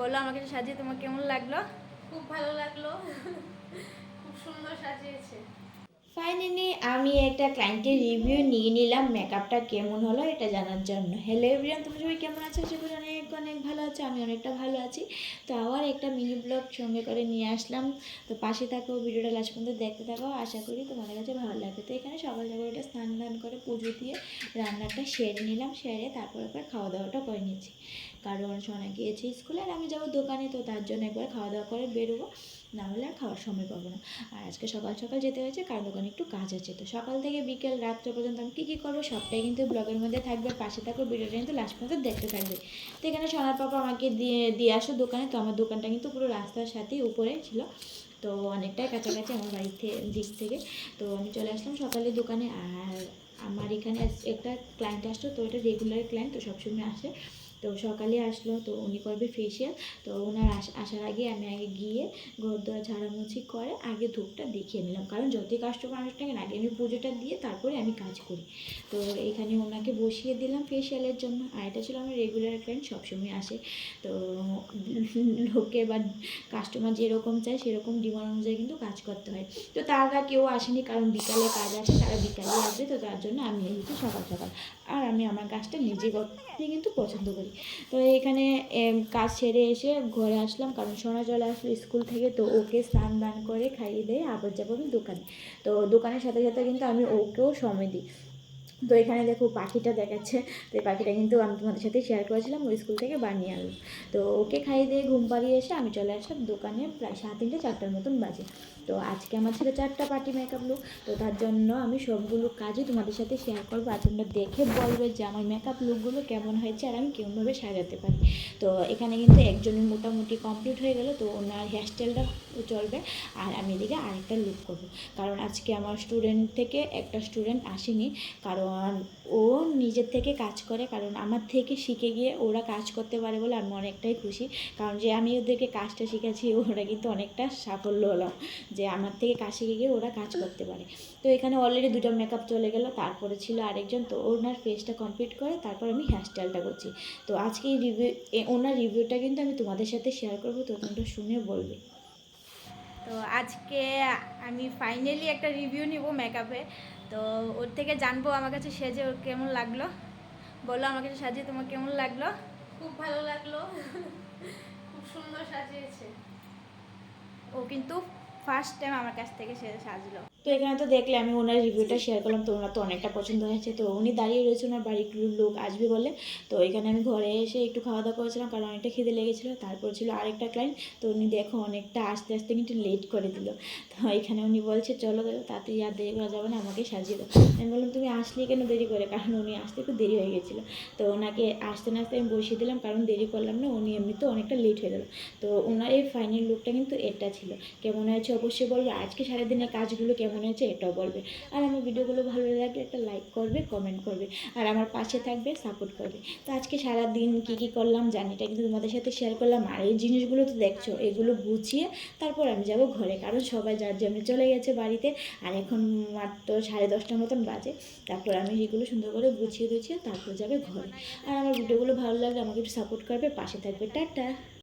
বলো আমাকে সাজিয়ে তোমার কেমন লাগল? খুব ভালো লাগল। খুব সুন্দর সাজিয়েছে। ফাইনালি আমি একটা ক্লায়েন্টের রিভিউ নিয়ে নিলাম মেকআপটা কেমন হলো এটা জানার জন্য। হ্যালো এভরিয়ান তুমি সবাই কেমন আছো? আশা করি অনেক অনেক ভালো আছো আমি অনেকটা ভালো আছি। তো আবার একটা মিনি ব্লগ সঙ্গে করে নিয়ে আসলাম। তো পাশে থাকো ভিডিওটা লাস্ট পর্যন্ত দেখতে থাকো। আশা করি তোমাদের কাছে ভালো লাগবে। তো এখানে সকাল সকাল এটা স্নান করে পুজো দিয়ে রান্নাটা সেরে নিলাম সেরে তারপর একবার খাওয়া দাওয়াটা করে নিয়েছি কারণ সোনা গিয়েছে স্কুলে আর আমি যাব দোকানে, তো তার জন্য একবার খাওয়া দাওয়া করে বেরোবো। না হলে আর খাওয়ার সময় পাবো না। আর আজকে সকাল সকাল যেতে হয়েছে, কারণ দোকানে একটু কাজ আছে। তো সকাল থেকে বিকেল রাত্রে পর্যন্ত আমি কী কী করব সবটাই কিন্তু ব্লগের মধ্যে থাকবে। পাশে থাকো, ভিডিওটা কিন্তু লাস্ট পর্যন্ত দেখতে থাকবে। তো এখানে সোনার পাপা আমাকে দিয়ে দিয়ে আসো দোকানে। তো আমার দোকানটা কিন্তু পুরো রাস্তার সাথেই উপরে ছিল। তো অনেকটাই কাছাকাছি আমার বাড়ির দিক থেকে। তো আমি চলে আসলাম সকালে দোকানে। আর আমার এখানে একটা ক্লায়েন্ট আসতো, তো এটা রেগুলার ক্লায়েন্ট তো সবসময় আসে। তো সকালে আসলো, তো উনি করবে ফেসিয়াল তো ওনার আস- আসার আগে আমি আগে গিয়ে ঘর দোয়া ঝাড়ামুছি করে আগে ধূপটা দেখিয়ে নিলাম। কারণ যতই কাস্টমার আসুক না আগে আমি পুজোটা দিয়ে তারপরে আমি কাজ করি। তো এখানে ওনাকে বসিয়ে দিলাম ফেসিয়ালের জন্য। আর এটা ছিল আমার রেগুলার ক্লায়েন্ট সবসময় আসে। তো লোকে বা কাস্টমার যেরকম চায়, সেরকম ডিমান্ড অনুযায়ী কিন্তু কাজ করতে হয়। তো তারা কেউ আসেনি, কারণ বিকালে কাজ আছে, তারা বিকালে আসবে, তো তার জন্য আমি এসেছি সকাল সকাল। আর আমি আমার কাজটা নিজে করতে কিন্তু পছন্দ করি তো এখানে কাজ সেরে এসে ঘরে আসলাম, কারণ সোনা চলে আসলো স্কুল থেকে, তো ওকে স্নান দান করে খাইয়ে দিয়ে আবার যাব আমি দোকানে। তো দোকানের সাথে সাথে কিন্তু আমি ওকেও সময় দিই। তো এখানে দেখো পাখিটা দেখাচ্ছে। তো এই পাখিটা কিন্তু আমি তোমাদের সাথে শেয়ার করেছিলাম ওই স্কুল থেকে বানিয়ে আনলো। তো ওকে খাইয়ে দিয়ে ঘুম পাড়িয়ে এসে আমি চলে আসলাম দোকানে প্রায় সাড়ে তিনটে, চারটার মতন বাজে। তো আজকে আমার ছিল চারটা পার্টি মেকআপ লুক তো তার জন্য আমি সবগুলো কাজই তোমাদের সাথে শেয়ার করব। আর তোমরা দেখে বলবে যে আমার মেকআপ লুকগুলো কেমন হয়েছে আর আমি কেমনভাবে সাজাতে পারি। তো এখানে কিন্তু একজনের মোটামুটি কমপ্লিট হয়ে গেল, তো ওনার হেয়ারস্টাইলটা চলবে আর আমি এদিকে আরেকটা লুক করব। কারণ আজকে আমার স্টুডেন্ট থেকে একটা স্টুডেন্ট আসেনি, কারণ ও নিজের থেকে কাজ করে, কারণ আমার থেকে শিখে গিয়ে ওরা কাজ করতে পারে বলে আমি অনেকটাই খুশি। কারণ যে আমি ওদেরকে কাজটা শিখেছি ওরা কিন্তু অনেকটা সাফল্য হলাম যে আমার থেকে কাজ শিখে গিয়ে ওরা কাজ করতে পারে। তো এখানে অলরেডি দুটো মেকআপ চলে গেল, তারপরে ছিল আরেকজন, তো ওনার ফেসটা কমপ্লিট করে তারপর আমি হেয়ারস্টাইলটা করছি। তো আজকে এই রিভিউ ওনার রিভিউটা কিন্তু আমি তোমাদের সাথে শেয়ার করব, তো তোমরা শুনে বলবে। তো আজকে আমি ফাইনালি একটা রিভিউ নিব মেকআপে তো ওর থেকে জানব আমার কাছে সেজে ওর কেমন লাগল। বলো আমার কাছে সাজিয়ে তোমার কেমন লাগল? খুব ভালো লাগল। খুব সুন্দর সাজিয়েছে। ও কিন্তু ফার্স্ট টাইম আমার কাছ থেকে সে সাজলো। তো এখানে তো দেখলে আমি ওনার রিভিউটা শেয়ার করলাম, তো ওনার তো অনেকটা পছন্দ হয়েছে। তো উনি দাঁড়িয়ে রয়েছে ওনার বাড়ির লোক আসবে বলে। তো এখানে আমি ঘরে এসে একটু খাওয়া দাওয়া করেছিলাম, কারণ অনেকটা খিদে লেগেছিলো। তারপর ছিল আরেকটা ক্লায়েন্ট তো উনি দেখো অনেকটা আস্তে আস্তে কিন্তু লেট করে দিল। তো এখানে উনি বলছে, চলো চলো তাড়াতাড়ি আর দেরি করা যাবে না, আমাকে সাজিয়ে দাও। আমি বললাম, তুমি আসলে কেন দেরি করে? কারণ উনি আসতে একটু দেরি হয়ে গেছিল। তো ওনাকে আসতে না আসতে আমি বসিয়ে দিলাম, কারণ দেরি করলাম না, উনি এমনিতে অনেকটা লেট হয়ে গেল। তো ওনার এই ফাইনাল লুকটা কিন্তু এটা ছিল। কেমন হয়েছে অবশ্যই বলবে, আজকে সারাদিনের কাজগুলো কেমন হয়েছে এটাও বলবে। আর আমার ভিডিওগুলো ভালো লাগলে একটা লাইক করবে কমেন্ট করবে, আর আমার পাশে থাকবে সাপোর্ট করবে। তো আজকে সারা দিন কী কী করলাম জানি এটা কিন্তু তোমাদের সাথে শেয়ার করলাম। আর এই জিনিসগুলো তো দেখছ, এগুলো গুছিয়ে তারপর আমি যাব ঘরে, কারণ সবাই যার জন্য চলে গেছে বাড়িতে, আর এখন মাত্র সাড়ে দশটার মতন বাজে। তারপর আমি এগুলো সুন্দর করে গুছিয়ে গুছিয়ে তারপর যাবে ঘরে। আর আমার ভিডিওগুলো ভালো লাগলে আমাকে একটু সাপোর্ট করবে, পাশে থাকবে, টাটা।